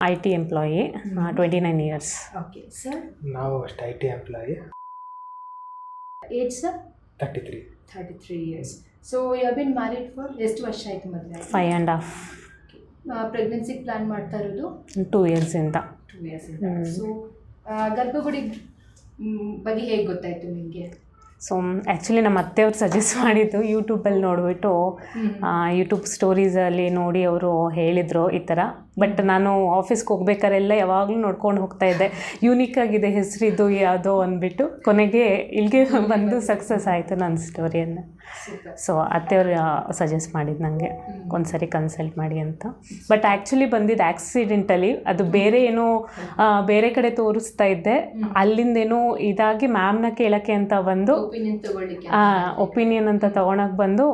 I T employee twenty nine years okay sir ನಾವು ಅಷ್ಟೇ I T employee age sir thirty three thirty three years so you been married for ಎಷ್ಟು ವರ್ಷ ಆಯಿತು ಮದುವೆ? Five and half pregnancy plan ಮಾಡ್ತಾ ಇರೋದು? Two ಇಯರ್ಸಿಂದ two years. So Garbhagudi hmm, ಬಗ್ಗೆ ಹೇಗೆ ಗೊತ್ತಾಯಿತು ನಿಮಗೆ? ಸೊ ಆ್ಯಕ್ಚುಲಿ ನಮ್ಮ ಅತ್ತೆಯವ್ರು ಸಜೆಸ್ಟ್ ಮಾಡಿದ್ದು ಯೂಟ್ಯೂಬಲ್ಲಿ ನೋಡಿಬಿಟ್ಟು ಯೂಟ್ಯೂಬ್ ಸ್ಟೋರೀಸಲ್ಲಿ ನೋಡಿ ಅವರು ಹೇಳಿದರು ಈ ಥರ. ಬಟ್ ನಾನು ಆಫೀಸ್ಗೆ ಹೋಗ್ಬೇಕಾರೆಲ್ಲ ಯಾವಾಗಲೂ ನೋಡ್ಕೊಂಡು ಹೋಗ್ತಾ ಇದ್ದೆ. ಯೂನಿಕ್ ಆಗಿದೆ ಹೆಸರಿದ್ದು ಯಾವುದೋ ಅಂದ್ಬಿಟ್ಟು. ಕೊನೆಗೆ ಇಲ್ಲಿಗೆ ಬಂದು ಸಕ್ಸಸ್ ಆಯಿತು ನನ್ನ ಸ್ಟೋರಿಯನ್ನು ಸೊ ಸೊ ಅವರು ಸಜೆಸ್ಟ್ ಮಾಡಿದ್ದು ನನಗೆ ಒಂದ್ಸರಿ ಕನ್ಸಲ್ಟ್ ಮಾಡಿ ಅಂತ. ಬಟ್ ಆ್ಯಕ್ಚುಲಿ ಬಂದಿದ್ದು ಆ್ಯಕ್ಸಿಡೆಂಟಲ್ಲಿ ಅದು ಬೇರೆ ಏನೋ ಬೇರೆ ಕಡೆ ತೋರಿಸ್ತಾ ಇದ್ದೆ. ಅಲ್ಲಿಂದೇನೋ ಇದಾಗಿ ಮ್ಯಾಮ್ನ ಕೇಳೋಕ್ಕೆ ಅಂತ ಬಂದು ಒಪಿನಿಯನ್ ಅಂತ ತೊಗೊಳಕ್ಕೆ ಬಂದು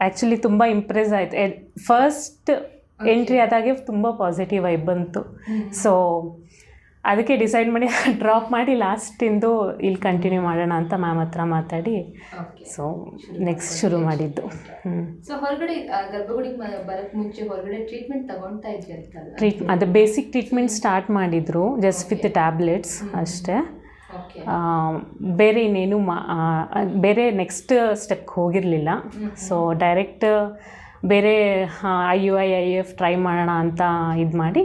ಆ್ಯಕ್ಚುಲಿ ತುಂಬ ಇಂಪ್ರೆಸ್ ಆಯಿತು. ಫಸ್ಟ್ ಎಂಟ್ರಿ ಆದಾಗೆ ತುಂಬ ಪಾಸಿಟಿವ್ ವೈಬ್ ಬಂತು. ಸೊ ಅದಕ್ಕೆ ಡಿಸೈಡ್ ಮಾಡಿ ಡ್ರಾಪ್ ಮಾಡಿ ಲಾಸ್ಟಿಂದು ಇಲ್ಲಿ ಕಂಟಿನ್ಯೂ ಮಾಡೋಣ ಅಂತ ಮ್ಯಾಮ್ ಹತ್ರ ಮಾತಾಡಿ. ಸೊ ನೆಕ್ಸ್ಟ್ ಶುರು ಮಾಡಿದ್ದು. ಹ್ಞೂ ಸೊ ಹೊರಗಡೆ ಗರ್ಭಗುಡಿಗೆ ಮುಂಚೆ ಹೊರಗಡೆ ಟ್ರೀಟ್ಮೆಂಟ್ ತಗೊಳ್ತಾ ಟ್ರೀಟ್ ಅದು ಬೇಸಿಕ್ ಟ್ರೀಟ್ಮೆಂಟ್ ಸ್ಟಾರ್ಟ್ ಮಾಡಿದ್ರು ಜಸ್ಟ್ ವಿತ್ ಟ್ಯಾಬ್ಲೆಟ್ಸ್ ಅಷ್ಟೇ. ಬೇರೆ ಇನ್ನೇನು ಮಾ ಬೇರೆ ನೆಕ್ಸ್ಟ್ ಸ್ಟೆಪ್ ಹೋಗಿರಲಿಲ್ಲ. ಸೊ ಡೈರೆಕ್ಟ್ ಬೇರೆ I U I I F try ಮಾಡೋಣ ಅಂತ ಇದು ಮಾಡಿ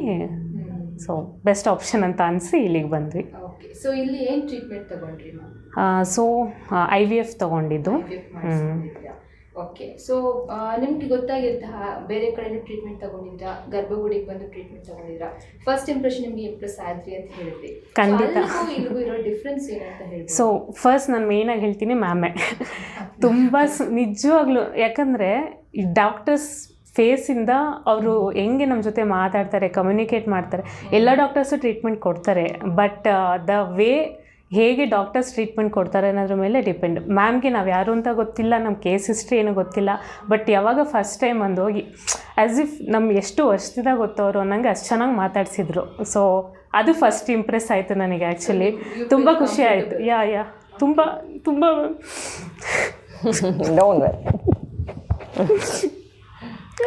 ಸೊ ಬೆಸ್ಟ್ ಆಪ್ಷನ್ ಅಂತ ಅನಿಸಿ ಇಲ್ಲಿಗೆ ಬಂದ್ವಿ. ಸೊ ಇಲ್ಲಿ ಏನು ಟ್ರೀಟ್ಮೆಂಟ್ ತಗೊಂಡ್ರಿ ಸೊ ಐ ವಿ ಎಫ್ ತೊಗೊಂಡಿದ್ದು. ಓಕೆ ಸೊ ನಿಮ್ಗೆ ಗೊತ್ತಾಗಿದ್ದ ಬೇರೆ ಕಡೆನೂ ಟ್ರೀಟ್ಮೆಂಟ್ ತಗೊಂಡಿದ್ದ ಗರ್ಭಗುಡಿಗೆ ಬಂದು ಟ್ರೀಟ್ಮೆಂಟ್ ತಗೊಂಡಿದ್ರ? ಫಸ್ಟ್ ಇಂಪ್ರೆಷನ್ ನಿಮಗೆ ಇಂಪ್ರೆಸ್ ಆದ್ರಿ ಅಂತ ಹೇಳಿದ್ರಿ. ಖಂಡಿತ. ಇಲ್ಲಿಗೂ ಇರೋ ಡಿಫ್ರೆನ್ಸ್ ಏನಂತ ಹೇಳಿ ಸೊ ಫಸ್ಟ್ ನಾನು ಮೇಯ್ನಾಗಿ ಹೇಳ್ತೀನಿ ಮ್ಯಾಮೆ ತುಂಬ ನಿಜವಾಗ್ಲೂ ಯಾಕಂದರೆ ಡಾಕ್ಟರ್ಸ್ ಫೇಸಿಂದ ಅವರು ಹೆಂಗೆ ನಮ್ಮ ಜೊತೆ ಮಾತಾಡ್ತಾರೆ ಕಮ್ಯುನಿಕೇಟ್ ಮಾಡ್ತಾರೆ ಎಲ್ಲ ಡಾಕ್ಟರ್ಸು ಟ್ರೀಟ್ಮೆಂಟ್ ಕೊಡ್ತಾರೆ. ಬಟ್ ದ ವೇ ಹೇಗೆ ಡಾಕ್ಟರ್ಸ್ ಟ್ರೀಟ್ಮೆಂಟ್ ಕೊಡ್ತಾರೆ ಅನ್ನೋದ್ರ ಮೇಲೆ ಡಿಪೆಂಡ್ ಮ್ಯಾಮ್ಗೆ ನಾವು ಯಾರು ಅಂತ ಗೊತ್ತಿಲ್ಲ ನಮ್ಮ ಕೇಸ್ ಹಿಸ್ಟ್ರಿ ಏನೂ ಗೊತ್ತಿಲ್ಲ. ಬಟ್ ಯಾವಾಗ ಫಸ್ಟ್ ಟೈಮ್ ಒಂದು ಹೋಗಿ ಆ್ಯಸ್ ಇಫ್ ನಮ್ಮ ಎಷ್ಟು ವರ್ಷದಿಂದ ಗೊತ್ತವರು ಅನ್ನಂಗೆ ಅಷ್ಟು ಚೆನ್ನಾಗಿ ಮಾತಾಡಿಸಿದ್ರು. ಸೊ ಅದು ಫಸ್ಟ್ ಇಂಪ್ರೆಸ್ ಆಯಿತು ನನಗೆ ಆ್ಯಕ್ಚುಲಿ ತುಂಬ ಖುಷಿ ಆಯಿತು. ಯಾ ಯಾ ತುಂಬ ತುಂಬ.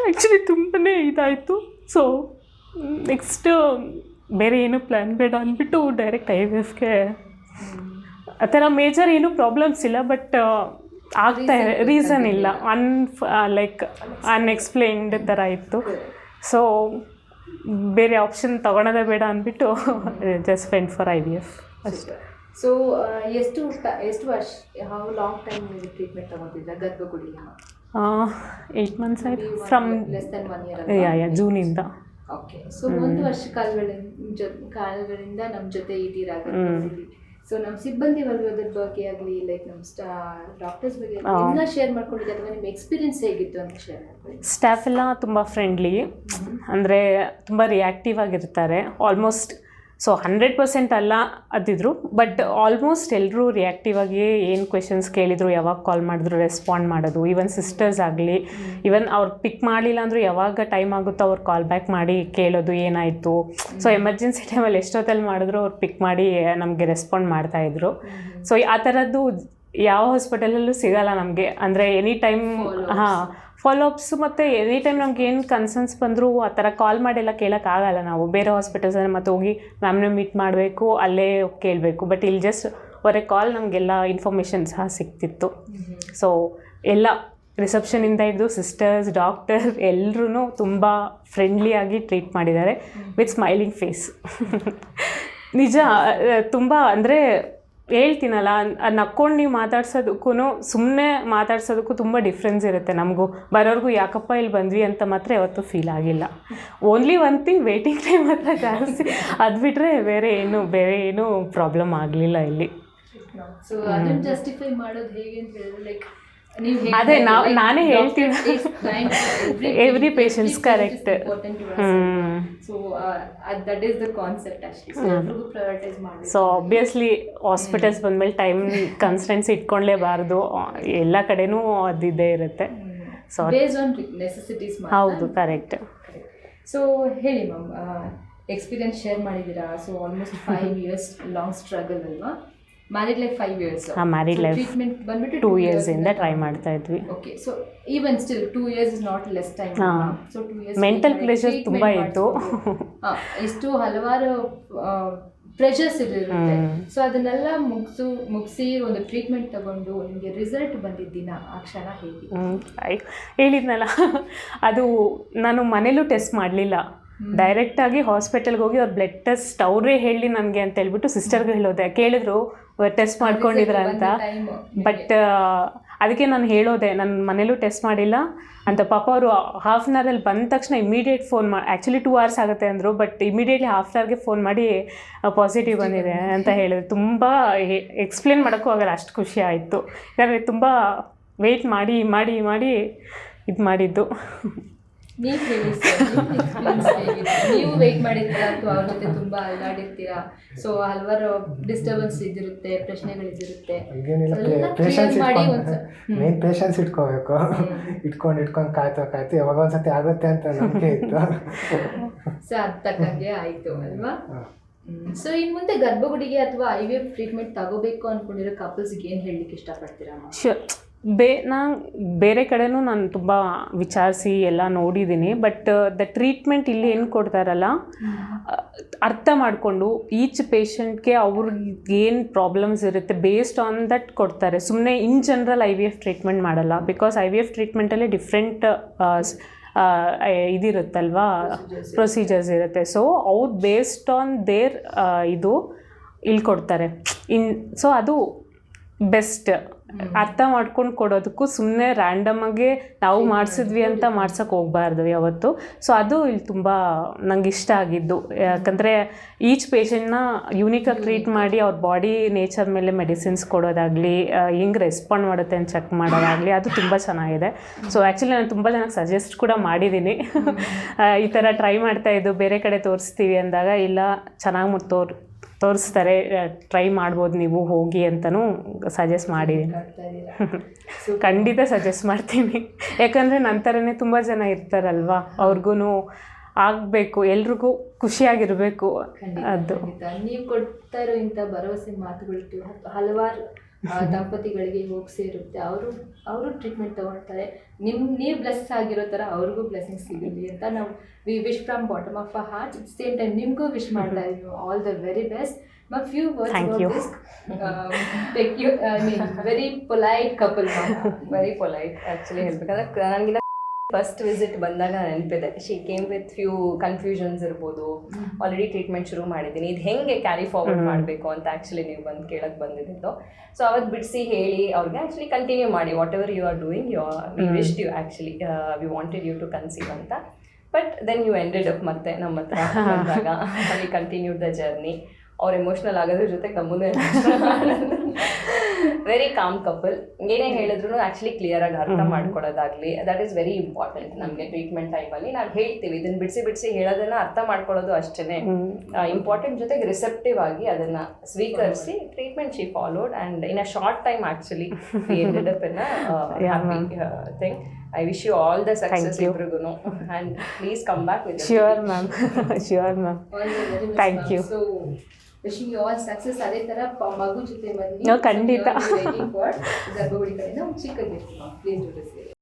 ಆ್ಯಕ್ಚುಲಿ ತುಂಬಾ ಇದಾಯಿತು. ಸೊ ನೆಕ್ಸ್ಟ್ ಬೇರೆ ಏನು ಪ್ಲ್ಯಾನ್ ಬೇಡ ಅಂದ್ಬಿಟ್ಟು ಡೈರೆಕ್ಟ್ ಐ ವಿ ಎಫ್ಗೆ ಆ ಥರ ಮೇಜರ್ ಏನೂ ಪ್ರಾಬ್ಲಮ್ಸ್ ಇಲ್ಲ ಬಟ್ ಆಗ್ತಾ ರೀಸನ್ ಇಲ್ಲ. ಅನ್ ಲೈಕ್ ಅನ್ಎಕ್ಸ್ಪ್ಲೈನ್ಡ್ ಥರ ಇತ್ತು. ಸೊ ಬೇರೆ ಆಪ್ಷನ್ ತೊಗೊಳೋದೇ ಬೇಡ ಅಂದ್ಬಿಟ್ಟು just fend for I V F ಅಷ್ಟೇ ಸೊ ಎಷ್ಟು ಎಷ್ಟು ವರ್ಷ ಹೌ ಲಾಂಗ್ ಟೈಮ್ ಟ್ರೀಟ್ಮೆಂಟ್ ತಗೊಂಡಿದ್ರಾ ಗರ್ಭಗುಡಿಗೆ ಏಯ್ಟ್ ಮಂತ್ಸ್ ಆಯ್ತು. From less than one year yeah yeah ಜೂನಿಂದ okay so ಒಂದು ವರ್ಷ ಕಾಲಗಳಿಂದ ಕಾಲಗಳಿಂದ ನಮ್ಮ ಜೊತೆ ಇದ್ದೀರಾ ಸೊ ನಮ್ಮ ಸಿಬ್ಬಂದಿ ವರ್ಗದ ಬಗ್ಗೆ ಆಗಲಿ ಲೈಕ್ ನಮ್ಮ ಸ್ಟಾ ಡಾಕ್ಟರ್ಸ್ ಬಗ್ಗೆ ಎಲ್ಲ ಶೇರ್ ಮಾಡ್ಕೊಂಡಿದ್ದೆ. ಅಥವಾ ನಿಮ್ಮ ಎಕ್ಸ್ಪೀರಿಯನ್ಸ್ ಹೇಗಿತ್ತು ಅಂತ ಶೇರ್ ಮಾಡ್ಕೊಳ್ಳಿ. ಸ್ಟಾಫ್ ಎಲ್ಲ ತುಂಬ ಫ್ರೆಂಡ್ಲಿ ಅಂದರೆ ತುಂಬ ರಿಯಾಕ್ಟಿವ್ ಆಗಿರ್ತಾರೆ. ಆಲ್ಮೋಸ್ಟ್ ಸೊ ಹಂಡ್ರೆಡ್ ಪರ್ಸೆಂಟ್ ಅಲ್ಲ ಅದಿದ್ರು, ಬಟ್ ಆಲ್ಮೋಸ್ಟ್ ಎಲ್ಲರೂ ರಿಯಾಕ್ಟಿವ್ ಆಗಿ ಏನು ಕ್ವೆಶನ್ಸ್ ಕೇಳಿದ್ರು, ಯಾವಾಗ ಕಾಲ್ ಮಾಡಿದ್ರು ರೆಸ್ಪಾಂಡ್ ಮಾಡೋದು ಈವನ್ ಸಿಸ್ಟರ್ಸ್ ಆಗಲಿ ಈವನ್ ಅವ್ರು ಪಿಕ್ ಮಾಡಲಿಲ್ಲ ಅಂದರೂ ಯಾವಾಗ ಟೈಮ್ ಆಗುತ್ತೋ ಅವ್ರು ಕಾಲ್ ಬ್ಯಾಕ್ ಮಾಡಿ ಕೇಳೋದು ಏನಾಯಿತು. ಸೊ ಎಮರ್ಜೆನ್ಸಿ ಟೈಮಲ್ಲಿ ಎಷ್ಟೊತ್ತಲ್ಲಿ ಮಾಡಿದ್ರು, ಅವ್ರು ಪಿಕ್ ಮಾಡಿ ನಮಗೆ ರೆಸ್ಪಾಂಡ್ ಮಾಡ್ತಾಯಿದ್ರು ಸೊ ಆ ಥರದ್ದು ಯಾವ ಹಾಸ್ಪಿಟಲಲ್ಲೂ ಸಿಗಲ್ಲ ನಮಗೆ. ಅಂದರೆ ಎನಿ ಟೈಮ್ ಹಾಂ ಫಾಲೋ ಅಪ್ಸ್ ಮತ್ತು ಎನಿ ಟೈಮ್ ನಮ್ಗೆ ಏನು ಕನ್ಸರ್ನ್ಸ್ ಬಂದರೂ ಆ ಥರ ಕಾಲ್ ಮಾಡಿಲ್ಲ ಕೇಳೋಕ್ಕಾಗಲ್ಲ ನಾವು. ಬೇರೆ ಹಾಸ್ಪಿಟಲ್ಸ್ ಮತ್ತೆ ಹೋಗಿ ಮ್ಯಾಮ್ನ ಮೀಟ್ ಮಾಡಬೇಕು ಅಲ್ಲೇ ಕೇಳಬೇಕು. ಬಟ್ ಇಲ್ಲಿ ಜಸ್ಟ್ ಹೊರಗೆ ಕಾಲ್ ನಮಗೆಲ್ಲ ಇನ್ಫಾರ್ಮೇಷನ್ ಸಹ ಸಿಗ್ತಿತ್ತು. ಸೊ ಎಲ್ಲ ರಿಸೆಪ್ಷನಿಂದ ಹಿಡಿದು ಸಿಸ್ಟರ್ಸ್ ಡಾಕ್ಟರ್ ಎಲ್ಲರೂ ತುಂಬ ಫ್ರೆಂಡ್ಲಿಯಾಗಿ ಟ್ರೀಟ್ ಮಾಡಿದ್ದಾರೆ ವಿತ್ ಸ್ಮೈಲಿಂಗ್ ಫೇಸ್ ನಿಜ ತುಂಬ ಅಂದರೆ ಹೇಳ್ತೀನಲ್ಲ ನಕ್ಕೊಂಡು ನೀವು ಮಾತಾಡ್ಸೋದಕ್ಕೂ ಸುಮ್ಮನೆ ಮಾತಾಡ್ಸೋದಕ್ಕೂ ತುಂಬ ಡಿಫ್ರೆನ್ಸ್ ಇರುತ್ತೆ ನಮಗೂ. ಬರೋರ್ಗು, ಯಾಕಪ್ಪ ಇಲ್ಲಿ ಬಂದ್ವಿ? ಅಂತ ಮಾತ್ರ ಯಾವತ್ತೂ ಫೀಲ್ ಆಗಿಲ್ಲ. Only one thing waiting time ಮಾತ್ರ ಜಾಸ್ತಿ. ಅದು ಬಿಟ್ಟರೆ ಬೇರೆ ಏನು, ಬೇರೆ ಏನೂ ಪ್ರಾಬ್ಲಮ್ ಆಗಲಿಲ್ಲ ಇಲ್ಲಿ. ಜಸ್ಟಿಫೈ ಮಾಡೋದು ಹೇಗೆ ಅಂತ ಲೈಕ್ ಅದೇ ನಾವು ನಾನೇ ಹೇಳ್ತೀನಿ. Every patients correct. So obviously hospitals ಬಂದಮೇಲೆ ಟೈಮ್ ಕನ್ಸ್ಟೆನ್ಸ್ ಇಟ್ಕೊಳ್ಳೇಬಾರ್ದು ಎಲ್ಲ ಕಡೆನೂ ಅದಿದ್ದೇ ಇರುತ್ತೆ. ಸೊ ನೆಸೆಸಿಟೀಸ್ ಹೌದು ಕರೆಕ್ಟ್ ಸೊ ಹೇಳಿ ಮ್ಯಾಮ್ ಎಕ್ಸ್ಪೀರಿಯನ್ಸ್ ಶೇರ್ ಮಾಡಿದ್ದೀರಾ? So almost five years long struggle ಅಲ್ವಾ? ಮ್ಯಾರಿಡ್ ಲೈಫ್ ಫೈವ್ ಇಯರ್ಸ್ ಹಾಂ ಮ್ಯಾರಿಡ್ ಲೈಫ್ ಟ್ರೀಟ್ಮೆಂಟ್ ಬಂದ್ಬಿಟ್ಟು ಟೂ ಇಯರ್ಸಿಂದ ಟ್ರೈ ಮಾಡ್ತಾ ಇದ್ವಿ. Okay so even still two years is not less time. So two years mental pressure ತುಂಬ ಇತ್ತು. ಎಷ್ಟು ಹಲವಾರು ಪ್ರೆಷರ್ಸ್ ಇರುತ್ತೆ. ಸೊ ಅದನ್ನೆಲ್ಲ ಮುಗಿಸು ಮುಗಿಸಿ ಒಂದು ಟ್ರೀಟ್ಮೆಂಟ್ ತಗೊಂಡು ನಿಮಗೆ ರಿಸಲ್ಟ್ ಬಂದಿದ್ದ ದಿನ ಆ ಕ್ಷಣ ಹೇಗೆ? ಹೇಳಿದ್ನಲ್ಲ. ಅದು ನಾನು ಮನೇಲೂ ಟೆಸ್ಟ್ ಮಾಡಲಿಲ್ಲ. ಡೈರೆಕ್ಟಾಗಿ ಹಾಸ್ಪಿಟಲ್ಗೆ ಹೋಗಿ ಅವ್ರ ಬ್ಲಡ್ ಟೆಸ್ಟ್ ಅವರೇ ಹೇಳಿ ನನಗೆ ಅಂತ ಹೇಳ್ಬಿಟ್ಟು ಸಿಸ್ಟರ್ಗೆ ಹೇಳೋದೆ. ಕೇಳಿದ್ರು ಟೆಸ್ಟ್ ಮಾಡ್ಕೊಂಡಿದ್ರ ಅಂತ ಬಟ್ ಅದಕ್ಕೆ ನಾನು ಹೇಳೋದೆ ನನ್ನ ಮನೇಲೂ ಟೆಸ್ಟ್ ಮಾಡಿಲ್ಲ. ಅಂತ ಪಾಪ ಅವರು ಹಾಫ್ ಆನ್ ಅವರಲ್ಲಿ ಬಂದ ತಕ್ಷಣ ಇಮಿಡಿಯೇಟ್ ಫೋನ್ ಮಾಡಿ ಆ್ಯಕ್ಚುಲಿ ಟೂ ಅವರ್ಸ್ ಆಗುತ್ತೆ ಅಂದರು ಬಟ್ ಇಮಿಡಿಯೇಟ್ಲಿ ಹಾಫ್ ಆನ್ ಅವರ್ಗೆ ಫೋನ್ ಮಾಡಿ ಪಾಸಿಟಿವ್ ಬಂದಿದೆ ಅಂತ ಹೇಳಿದ್ರು. ತುಂಬ ಎಕ್ಸ್ಪ್ಲೇನ್ ಮಾಡೋಕ್ಕೂ ಆಗಲ್ಲ ಅಷ್ಟು ಖುಷಿ ಆಯಿತು. ಯಾಕಂದರೆ ತುಂಬ ವೆಯ್ಟ್ ಮಾಡಿ ಮಾಡಿ ಮಾಡಿ ಇದು ಮಾಡಿದ್ದು. ನೀವು ಹೇಳಿ? ನೀವು ವೇಟ್ ಮಾಡಿರ್ತೀರಾ ಅಥವಾ ಅವ್ರ ಜೊತೆ ತುಂಬಾ ಅಲ್ಲಾಡಿರ್ತೀರಾ? ಸೊ ಹಲವಾರು ಡಿಸ್ಟರ್ಬೆನ್ಸ್ ಇದಿರುತ್ತೆ ಪ್ರಶ್ನೆಗಳಿದಿರುತ್ತೆ ಪೇಷನ್ಸ್ ಮೇನ್ ಪೇಷನ್ಸ್ ಇಟ್ಕೋಬೇಕು. ಇಟ್ಕೊಂಡು ಇಟ್ಕೊಂಡು ಕಾಯ್ತಾ ಕಾಯ್ತು ಯಾವಾಗ ಒಂದ್ಸತಿ ಆಗುತ್ತೆ ಅಂತ ನಂಬಿಕೆ ಇತ್ತು. ಸೊ ಅದ್ ತಕ್ಕಂಗೆ ಆಯ್ತು ಅಲ್ವಾ. ಸೊ ಇನ್ ಮುಂದೆ ಗರ್ಭಗುಡಿಗೆ ಅಥವಾ ಐ ವಿ ಎಫ್ ಟ್ರೀಟ್ಮೆಂಟ್ ತಗೋಬೇಕು ಅನ್ಕೊಂಡಿರೋ ಕಪಲ್ಸ್ಗೆ ಏನ್ ಹೇಳಲಿಕ್ಕೆ ಇಷ್ಟಪಡ್ತೀರಾ ಬೇ ನಾ ಬೇರೆ ಕಡೆನೂ ನಾನು ತುಂಬ ವಿಚಾರಿಸಿ ಎಲ್ಲ ನೋಡಿದ್ದೀನಿ ಬಟ್ ದ ಟ್ರೀಟ್ಮೆಂಟ್ ಇಲ್ಲಿ ಏನು ಕೊಡ್ತಾರಲ್ಲ ಅರ್ಥ ಮಾಡಿಕೊಂಡು ಈಚ್ ಪೇಷಂಟ್ಗೆ ಅವ್ರಿಗೆ ಏನು ಪ್ರಾಬ್ಲಮ್ಸ್ ಇರುತ್ತೆ ಬೇಸ್ಡ್ ಆನ್ ದಟ್ ಕೊಡ್ತಾರೆ. ಸುಮ್ಮನೆ in general I V F treatment ಮಾಡಲ್ಲ ಬಿಕಾಸ್ ಐ ವಿ ಎಫ್ ಟ್ರೀಟ್ಮೆಂಟಲ್ಲಿ ಡಿಫ್ರೆಂಟ್ ಇದಿರುತ್ತಲ್ವಾ ಪ್ರೊಸೀಜರ್ಸ್ ಇರುತ್ತೆ. ಸೊ ಅವ್ರು ಬೇಸ್ಡ್ ಆನ್ ದೇರ್ ಇದು ಇಲ್ಲಿ ಕೊಡ್ತಾರೆ ಇನ್ ಸೊ ಅದು ಬೆಸ್ಟ್ ಅರ್ಥ ಮಾಡ್ಕೊಂಡು ಕೊಡೋದಕ್ಕೂ ಸುಮ್ಮನೆ ರ್ಯಾಂಡಮಾಗಿ ನಾವು ಮಾಡಿಸಿದ್ವಿ ಅಂತ ಮಾಡ್ಸೋಕೆ ಹೋಗ್ಬಾರ್ದು ಯಾವತ್ತು. ಸೊ ಅದು ಇಲ್ಲಿ ತುಂಬ ನಂಗೆ ಇಷ್ಟ ಆಗಿದ್ದು. ಯಾಕಂದರೆ ಈಚ್ ಪೇಷಂಟ್ನ ಯೂನಿಕಾಗಿ ಟ್ರೀಟ್ ಮಾಡಿ ಅವ್ರ ಬಾಡಿ ನೇಚರ್ ಮೇಲೆ ಮೆಡಿಸಿನ್ಸ್ ಕೊಡೋದಾಗಲಿ ಹೆಂಗೆ ರೆಸ್ಪಾಂಡ್ ಮಾಡುತ್ತೆ ಅಂತ ಚೆಕ್ ಮಾಡೋದಾಗಲಿ ಅದು ತುಂಬ ಚೆನ್ನಾಗಿದೆ. ಸೊ ಆ್ಯಕ್ಚುಲಿ ನಾನು ತುಂಬ ಜನಕ್ಕೆ ಸಜೆಸ್ಟ್ ಕೂಡ ಮಾಡಿದ್ದೀನಿ ಈ ಥರ ಟ್ರೈ ಮಾಡ್ತಾ ಇದ್ದು ಬೇರೆ ಕಡೆ ತೋರಿಸ್ತೀವಿ ಅಂದಾಗ ಇಲ್ಲ ಚೆನ್ನಾಗಿ ತೋರ್ ತೋರಿಸ್ತಾರೆ ಟ್ರೈ ಮಾಡ್ಬೋದು ನೀವು ಹೋಗಿ ಅಂತಲೂ ಸಜೆಸ್ಟ್ ಮಾಡಿದ್ದೀನಿ ಖಂಡಿತ ಸಜೆಸ್ಟ್ ಮಾಡ್ತೀನಿ. ಯಾಕಂದರೆ ನಂತರನೇ ತುಂಬ ಜನ ಇರ್ತಾರಲ್ವ? ಅವ್ರಿಗೂ ಆಗಬೇಕು ಎಲ್ರಿಗೂ ಖುಷಿಯಾಗಿರಬೇಕು. ಅದು. ನೀವು ಕೊಡ್ತಾ ಇರೋ ಇಂಥ ಭರವಸೆ ಮಾತುಗಳು ಹಲವಾರು ದಂಪತಿಗಳಿಗೆ ಹೋಗಿ ಸೇರುತ್ತೆ. ಅವರು ಅವರು ಟ್ರೀಟ್ಮೆಂಟ್ ತಗೊಳ್ತಾರೆ. ನಿಮ್ಮ ನೀವು ಬ್ಲೆಸ್ ಆಗಿರೋ ಥರ ಅವ್ರಿಗೂ ಬ್ಲೆಸ್ಸಿಂಗ್ ಸಿಗಲಿ ಅಂತ ನಾವು we wish from bottom of a heart same time ನಿಮಗೂ ವಿಶ್ ಮಾಡ್ತಾ ಇದ್ದೀವಿ ಆಲ್ ದ ವೆರಿ ಬೆಸ್ಟ್ ಮ few Thank you. Words very polite couple very polite actually ಹೇಳ್ಬೇಕಂದ್ರೆ ನನಗಿನ್ನ ಫಸ್ಟ್ ವಿಸಿಟ್ ಬಂದಾಗ ನೆನಪಿದೆ. She came with few confusions ಇರ್ಬೋದು. Already treatment ಶುರು ಮಾಡಿದ್ದೀನಿ. ಇದು ಹೆಂಗೆ ಕ್ಯಾರಿ ಫಾರ್ವರ್ಡ್ ಮಾಡಬೇಕು ಅಂತ ಆ್ಯಕ್ಚುಲಿ ನೀವು ಬಂದು ಕೇಳಕ್ಕೆ ಬಂದಿದ್ದು. ಸೊ ಅವತ್ತು ಬಿಡಿಸಿ ಹೇಳಿ ಅವ್ರಿಗೆ ಆ್ಯಕ್ಚುಲಿ ಕಂಟಿನ್ಯೂ ಮಾಡಿ. Whatever you are doing you we wished you actually we wanted you to conceive ಅಂತ. But then you ended up ಮತ್ತೆ ನಮ್ಮ ಹತ್ರ ಬಂದಾಗ. ಅಲ್ಲಿ ಕಂಟಿನ್ಯೂಡ್ ದ ಜರ್ನಿ ಅವ್ರು ಎಮೋಷ್ನಲ್ ಆಗೋದ್ರ ಜೊತೆ ನಮ್ಮನ್ನು ವೆರಿ ಕಾಮ್ ಕಪಲ್ ಏನೇ ಹೇಳಿದ್ರು ಆಕ್ಚುಲಿ ಕ್ಲಿಯರ್ ಆಗಿ ಅರ್ಥ ಮಾಡ್ಕೊಳ್ಳೋದಾಗ್ಲಿ. ದಟ್ ಈಸ್ ವೆರಿ ಇಂಪಾರ್ಟೆಂಟ್ ನಮಗೆ ಟ್ರೀಟ್ಮೆಂಟ್ ಟೈಮಲ್ಲಿ ನಾವು ಹೇಳ್ತೀವಿ ಇದನ್ನ ಬಿಡಿಸಿ ಬಿಡಿಸಿ ಹೇಳೋದನ್ನ ಅರ್ಥ ಮಾಡ್ಕೊಳ್ಳೋದು ಅಷ್ಟೇ ಇಂಪಾರ್ಟೆಂಟ್ ಜೊತೆಗೆ ರಿಸೆಪ್ಟಿವ್ ಆಗಿ ಅದನ್ನ ಸ್ವೀಕರಿಸಿ treatment she followed and in a short time actually thing I wish you all the success. ಇಬ್ರಿಗೂ and please come back with sure ma'am sure ma'am thank you. Wishing you all success ಅದೇ ತರ ಮಗು ಜೊತೆ ಬನ್ನಿ. ಖಂಡಿತ. ಗರ್ಭಗುಡಿ ಕಡೆಯಿಂದ ಚಿಕ್ಕ ಗಿಫ್ಟ್ ಪ್ಲೀಸ್